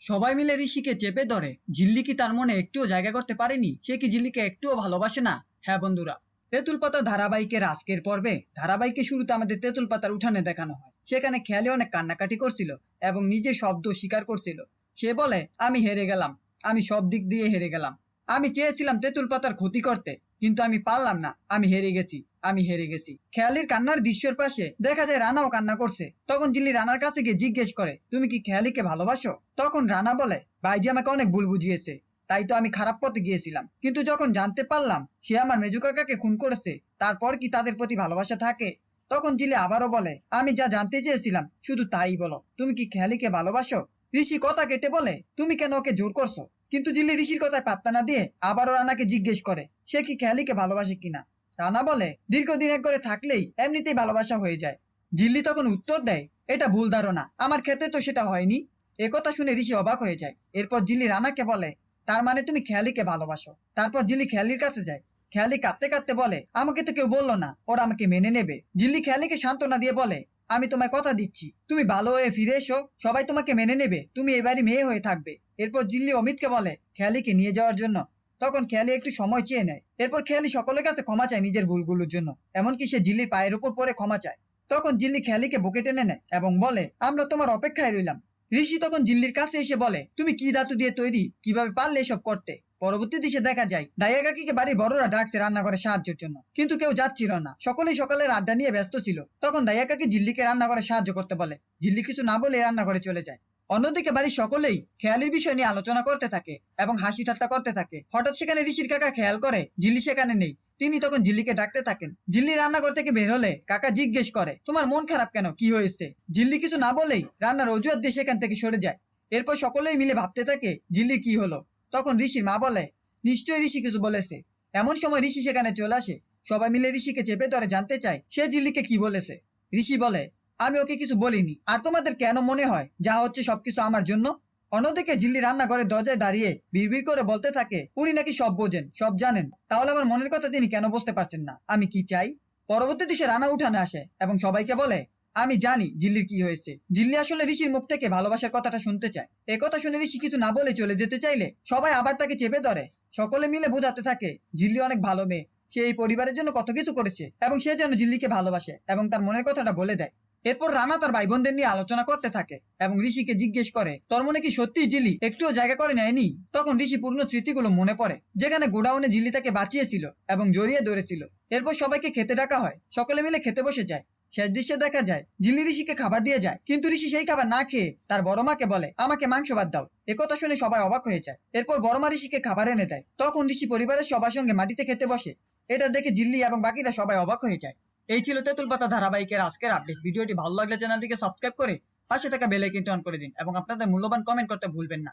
সবাই মিলে ঋষিকে চেপে ধরে। ঝিল্লি কি তার মনে একটুও জায়গা করতে পারেনি? সে কি ঝিল্লিকে একটুও ভালোবাসে না? হ্যাঁ বন্ধুরা তেঁতুল পাতা ধারাবাহিকের আজকের পর্বে ধারাবাহিকের শুরুতে আমাদের তেঁতুল পাতার উঠানে দেখানো হয়। সেখানে খেয়ালে অনেক কান্নাকাটি করছিল এবং নিজে শব্দ স্বীকার করছিল। সে বলে, আমি হেরে গেলাম। আমি সব দিক দিয়ে হেরে গেলাম। আমি চেয়েছিলাম তেঁতুল পাতার ক্ষতি করতে, কিন্তু আমি পারলাম না। আমি হেরে গেছি, আমি হেরে গেছি। খেয়ালির কান্নার দৃশ্যের পাশে দেখা যায় রানাও কান্না করছে। তখন জিল্লি রানার কাছে গিয়ে জিজ্ঞেস করে, তুমি কি খেয়ালিকে ভালোবাসো? তখন রানা বলে, ভাইজি আমাকে অনেক ভুল বুঝিয়েছে, তাই তো আমি খারাপ পথে গিয়েছিলাম। কিন্তু যখন জানতে পারলাম সে আমার মেজু কাকাকে খুন করেছে, তারপর কি তাদের প্রতি ভালোবাসা থাকে? তখন জিলে আবারও বলে, আমি যা জানতে চেয়েছিলাম, শুধু তাই বলো। তুমি কি খেয়ালিকে ভালোবাসো? ঋষি কথা কেটে বলে, তুমি কেন ওকে জোর করছ? কিন্তু জিল্লি ঋষির কথায় পাত্তা না দিয়ে আবারও রানাকে জিজ্ঞেস করে, সে কি খেয়ালিকে ভালোবাসে কিনা? রানা বলে, দীর্ঘদিন এক করে থাকলেই এমনিতেই ভালোবাসা হয়ে যায়। জিল্লি তখন উত্তর দেয়, এটা ভুল ধারণা, আমার ক্ষেত্রে তো সেটা হয়নি। একথা শুনে ঋষি অবাক হয়ে যায়। এরপর জিল্লি রানাকে বলে, তার মানে তুমি খেয়ালিকে ভালোবাসো? তারপর জিল্লি খেয়ালির কাছে যায়। খেয়ালি কাঁদতে কাঁদতে বলে, আমাকে তো কেউ বলল না, ওরা আমাকে মেনে নেবে। জিল্লি খেয়ালিকে সান্ত্বনা দিয়ে বলে আমি তোমায় কথা দিচ্ছি। তুমি ভালো হয়ে ফিরে এসো, সবাই তোমাকে মেনে নেবে। তুমি এবারই মেয়ে হয়ে থাকবে। এরপর জিল্লি অমিতকে বলে, খেয়ালিকে নিয়ে যাওয়ার জন্য। তখন খেয়ালি একটু সময় চেয়ে নেয়। এরপর খেয়ালি সকলের কাছে ক্ষমা চায় নিজের ভুলগুলোর জন্য। এমনকি সে জিল্লির পায়ের উপর পরে ক্ষমা চায়। তখন জিল্লি খেয়ালিকে বুকে টেনে নেয় এবং বলে, আমরা তোমার অপেক্ষায় রইলাম। ঋষি তখন জিল্লির কাছে এসে বলে, তুমি কি ধাতু দিয়ে তৈরি? কীভাবে পারলে এসব করতে? পরবর্তী দিশে দেখা যায় দাইয়া কাকিকে বাড়ির বড়রা ডাকছে রান্নাঘরে সাহায্যের জন্য। কিন্তু কেউ যাচ্ছিল না। সকলেই সকালের আড্ডা নিয়ে ব্যস্ত ছিল। তখন দাইয়া কাকি জিল্লিকে রান্নাঘরে সাহায্য করতে বলে। জিল্লি কিছু না বলে রান্নাঘরে চলে যায়। অন্যদিকে বাড়ির সকলেই খেয়ালির বিষয় নিয়ে আলোচনা করতে থাকে এবং হাসি ঠাট্টা করতে থাকে। হঠাৎ সেখানে ঋষির কাকা খেয়াল করে জিল্লি সেখানে নেই। তিনি তখন জিল্লিকে ডাকতে থাকেন। জিল্লি রান্নাঘর থেকে বের হলে কাকা জিজ্ঞেস করে, তোমার মন খারাপ কেন? কি হয়েছে? জিল্লি কিছু না বলেই রান্নার অজুহাত দিয়ে সেখান থেকে সরে যায়। এরপর সকলেই মিলে ভাবতে থাকে জিল্লি কি হলো? তখন ঋষির মা বলে, নিশ্চয়ই ঋষি কিছু বলেছে। এমন সময় ঋষি সেখানে চলে আসে। সবাই মিলে ঋষিকে চেপে ধরে জানতে চায়, সে জিল্লিকে কি বলেছে? ঋষি বলে, আমি ওকে কিছু বলিনি। আর তোমাদের কেন মনে হয় যা হচ্ছে সবকিছু আমার জন্য? অন্যদিকে জিল্লি রান্নাঘরের দরজায় দাঁড়িয়ে বিড়বিড় করে বলতে থাকে, উনি নাকি সব বোঝেন, সব জানেন। তাহলে আমার মনের কথা তিনি কেন বুঝতে পারছেন না? আমি কি চাই? পরবর্তীতে সে রান্না উঠানে আসে এবং সবাইকে বলে আমি জানি জিল্লির কি হয়েছে। জিল্লি আসলে ঋষির মুখ থেকে ভালোবাসার কথাটা শুনতে চায়। এ কথা শুনে ঋষি কিছু না বলে চলে যেতে চাইলে সবাই আবার তাকে চেপে ধরে। সকলে মিলে বোঝাতে থাকে, জিল্লি অনেক ভালো মেয়ে। সে এই পরিবারের জন্য কত কিছু করেছে এবং সে যেন জিল্লিকে ভালোবাসে এবং তার মনের কথাটা বলে দেয়। এরপর রানা তার ভাই বোনদের নিয়ে আলোচনা করতে থাকে এবং ঋষিকে জিজ্ঞেস করে, তোর মনে কি সত্যি জিলি একটুও জায়গা করে নেয়নি? তখন ঋষি পূর্ণ স্মৃতিগুলো মনে পড়ে, যেখানে গোডাউনে জিল্লি তাকে বাঁচিয়েছিল এবং জড়িয়ে ধরেছিল। এরপর সবাইকে খেতে ডাকা হয়। সকলে মিলে খেতে বসে যায়। শেষ দৃশ্যে দেখা যায় জিল্লি ঋষিকে খাবার দিয়ে যায়, কিন্তু ঋষি সেই খাবার না খেয়ে তার বড় মাকে বলে, আমাকে মাংস ভাত দাও। একথা শুনে সবাই অবাক হয়ে যায়। এরপর বড় মা ঋষিকে খাবার এনে দেয়। তখন ঋষি পরিবারের সবার সঙ্গে মাটিতে খেতে বসে। এটা দেখে জিল্লি এবং বাকিরা সবাই অবাক হয়ে যায়। এই ছিল তেঁতুল পাতা ধারাবাহিকের আজকের আপডেট ভিডিওটি ভালো লাগলে চ্যানেলটিকে সাবস্ক্রাইব করে পাশে থাকা বেল আইকনটি অন করে দিন এবং আপনাদের মূল্যবান কমেন্ট করতে ভুলবেন না।